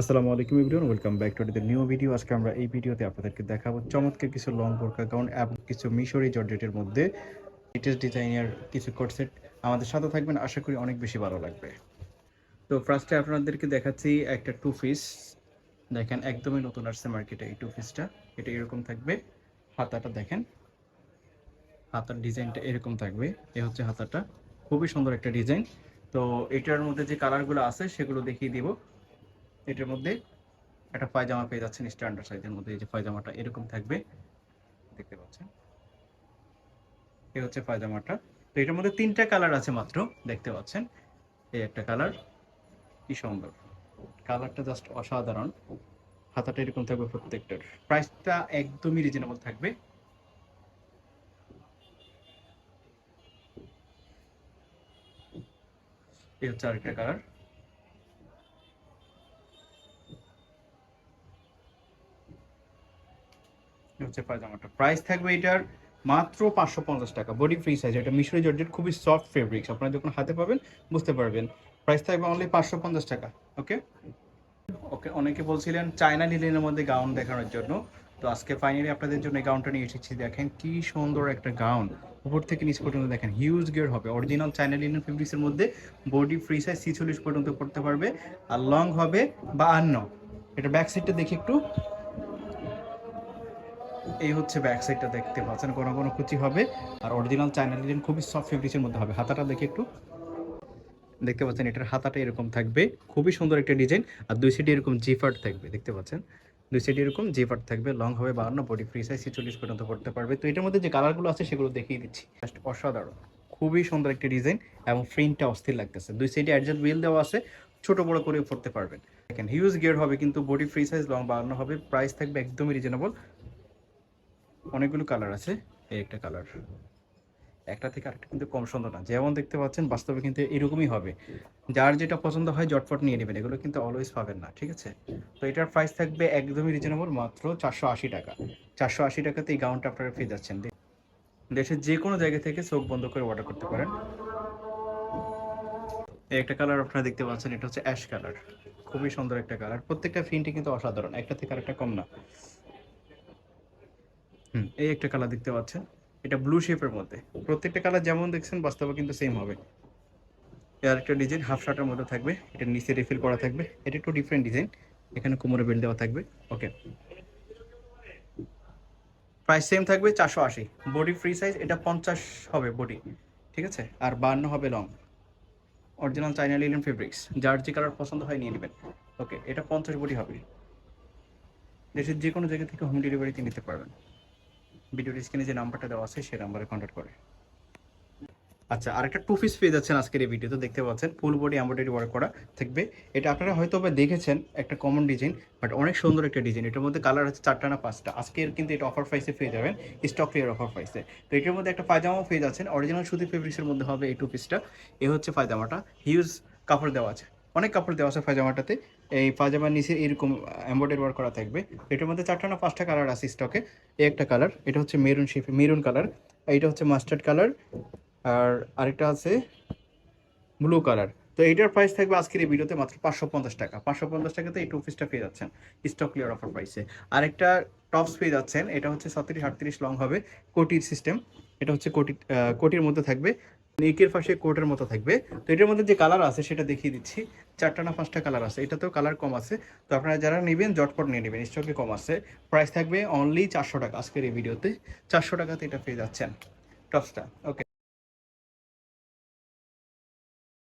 আসসালামু আলাইকুম everyone welcome back to the new video আজকে আমরা এই ভিডিওতে আপনাদেরকে দেখাবো চমৎকার কিছু লং বোরকা গাউন এবং কিছু মিশরি জর্জেটের মধ্যে লেটেস্ট ডিজাইনের কিছু কোটসেট আমাদের সাথে থাকবেন। আশা করি অনেক বেশি ভালো লাগবে। তো ফার্স্টে আপনাদেরকে দেখাচ্ছি একটা টু পিস দেখেন, একদমই নতুন আসছে মার্কেটে এই টু। পিসটা এটা এরকম থাকবে। হাতাটা দেখেন। হাতার ডিজাইনটা এরকম থাকবে। এ হচ্ছে হাতাটা। খুবই সুন্দর একটা ডিজাইন। তো এটার মধ্যে যে কালারগুলো আছে সেগুলো দেখিয়ে দিব। এটার মধ্যে একটা পায়জামা পেয়ে যাচ্ছেন স্ট্যান্ডার্ড সাইজের মধ্যে, এই যে পায়জামাটা এরকম থাকবে। দেখতে পাচ্ছেন? এই হচ্ছে পায়জামাটা। তো এটার মধ্যে তিনটা কালার আছে মাত্র, দেখতে পাচ্ছেন? এই একটা কালার কি সুন্দর। কালারটা জাস্ট অসাধারণ। হাতাটা এরকম থাকবে প্রত্যেকটার। প্রাইসটা একদমই রিজনেবল থাকবে। এই হচ্ছে আরেকটা কালার হচ্ছে পায়জামাটা প্রাইস থাকবে এটার মাত্র পাঁচশো পঞ্চাশ টাকা। বডি ফ্রি সাইজ এটা মিশরি জর্জেট খুবই সফট ফেব্রিক্স আপনারা যখন হাতে পাবেন, বুঝতে পারবেন। প্রাইস থাকবে অনলি পাঁচশো পঞ্চাশ টাকা ওকে ওকে অনেকে বলছিলেন চায়না লিলেনের মধ্যে গাউন দেখানোর জন্য। তো আজকে ফাইনালি আপনাদের জন্য গাউনটা নিয়ে এসেছি। দেখেন কি সুন্দর একটা গাউন উপর থেকে নিচ পর্যন্ত দেখেন হিউজ গিয়ার হবে। অরিজিনাল চায়না লিনেন ফেব্রিক্সের মধ্যে বডি ফ্রি সাইজ ছিচল্লিশ পর্যন্ত পড়তে পারবে। আর লং হবে বা আন্ন এটা ব্যাক সাইডটা দেখি একটু এই হচ্ছে ব্যাক সাইডটা দেখতে পাচ্ছেন, কোনো কোনো কুচি হবে। আর অরিজিনাল চায়না লিলেন খুবই সফট ফেব্রিক্সের মধ্যে হবে। হাতাটা দেখে একটু দেখতে পাচ্ছেন, এটার হাতাটা এরকম থাকবে। খুবই সুন্দর একটা ডিজাইন আর দুই সাইডে এরকম জিফার্ট থাকবে, দেখতে পাচ্ছেন? দুই সাইডে এরকম জিফার্ট থাকবে লং হবে বাহান্ন বডি ফ্রি সাইজ ছেচল্লিশ পর্যন্ত পড়তে পারবে। তো এটার মধ্যে যে কালারগুলো আছে সেগুলো দেখিয়ে দিচ্ছি। জাস্ট অসাধারণ। খুবই সুন্দর একটা ডিজাইন এবং প্রিন্টটা অস্থির লাগতেছে। দুই সাইডে অ্যাডজাস্ট হুইল দেওয়া আছে, ছোট বড় করে পড়তে পারবেন। দেখেন হিউজ গিয়ার হবে কিন্তু বডি ফ্রি সাইজ লং বাহান্ন হবে। প্রাইস থাকবে একদমই রিজনেবল অনেকগুলো কালার আছে, এই একটা কালার একটা থেকে আরেকটা কিন্তু কম সুন্দর না। যেমন দেখতে পাচ্ছেন, বাস্তবে কিন্তু এরকমই হবে। যার যেটা পছন্দ হয় জটপট নিয়ে নেবেন, এগুলো কিন্তু অলওয়েজ পাবেন না, ঠিক আছে? তো এটার প্রাইস থাকবে একদমই রিজনেবল মাত্র চারশো আশি টাকা। চারশো আশি টাকাতে এই গাউনটা আপনারা পেয়ে যাচ্ছেন। দেশের যে কোনো জায়গা থেকে চোখ বন্ধ করে অর্ডার করতে পারেন। এই একটা কালার আপনারা দেখতে পাচ্ছেন, এটা হচ্ছে অ্যাশ কালার খুবই সুন্দর একটা কালার প্রত্যেকটা প্রিন্টই কিন্তু অসাধারণ, একটা থেকে আরেকটা কম না। এই একটা কালার দেখতে পাচ্ছেন। এটা ব্লু শেপের মধ্যে। প্রত্যেকটা কালার যেমন দেখছেন, বাস্তবে কিন্তু সেম হবে। এর একটা ডিজাইন হাফ শার্টের মধ্যে থাকবে। এটা নিচে রিফিল করা থাকবে। এটা একটু ডিফারেন্ট ডিজাইন এখানে কোমরে বেল্ট দেওয়া থাকবে। ওকে প্রাইস সেম থাকবে চারশো আশি। বডি ফ্রি সাইজ এটা পঞ্চাশ হবে বডি ঠিক আছে? আর বান্ন হবে long original China linen fabrics যার যে কালার পছন্দ হয় নিয়ে নেবেন। ওকে এটা পঞ্চাশ বডি হবে। দেশের যে কোনো জায়গা থেকে হোম ডেলিভারিতে নিতে পারবেন। ভিডিওর স্ক্রিনে যে নাম্বারটা দেওয়া আছে, সেই নাম্বারে কন্ট্যাক্ট করে। আচ্ছা আরেকটা টু পিস পেয়ে যাচ্ছেন আজকের এই ভিডিওতে দেখতে পাচ্ছেন ফুল বডি এমব্রয়ডারি ওয়ার্ক করা থাকবে। এটা আপনারা হয়তো বা দেখেছেন, একটা কমন ডিজাইন বাট অনেক সুন্দর একটা ডিজাইন এটার মধ্যে কালার আছে চারটা না পাঁচটা। আজকের কিন্তু এটা অফার প্রাইসে পেয়ে যাবেন স্টক ক্লিয়ার অফার প্রাইসে তো এটার মধ্যে একটা পায়জামাও পেয়ে যাচ্ছেন অরিজিনাল সুতি ফেব্রিক্সের মধ্যে হবে এই টু। পিসটা এ হচ্ছে পায়জামাটা হিউজ কাপড় দেওয়া আছে। অনেক কাপড় দেওয়া আছে পায়জামাটাতে। এই পায়জামার নিচে এরকম এমব্রয়ডারি ওয়ার্ক করা থাকবে। এটার মধ্যে চারটা না পাঁচটা কালার আছে স্টকে এই একটা কালার এটা হচ্ছে মেরুন শেপে মেরুন কালার এইটা হচ্ছে মাস্টার্ড কালার আর আরেকটা আছে ব্লু কালার তো এইটার প্রাইস থাকবে আজকের এই ভিডিওতে মাত্র পাঁচশো পঞ্চাশ টাকা। পাঁচশো পঞ্চাশ টাকাতে এই টু পিসটা পেয়ে যাচ্ছেন স্টক ক্লিয়ার অফার প্রাইসে আরেকটা টপস পেয়ে যাচ্ছেন, এটা হচ্ছে ছত্রিশ আটত্রিশ লং হবে। কোটির সিস্টেম এটা হচ্ছে কোটি কোটির মধ্যে থাকবে। নেকের পাশে কোটের মতো থাকবে। তো এটার মধ্যে যে কালার আছে সেটা দেখিয়ে দিচ্ছি। চারটা না পাঁচটা কালার আছে। এটাতেও কালার কম আছে। তো আপনারা যারা নেবেন জটপট নিয়ে নেবেন। স্টকে কম আছে। প্রাইস থাকবে অনলি চারশো টাকা আজকের এই ভিডিওতে চারশো টাকাতে এটা পেয়ে যাচ্ছেন। টপসটা ওকে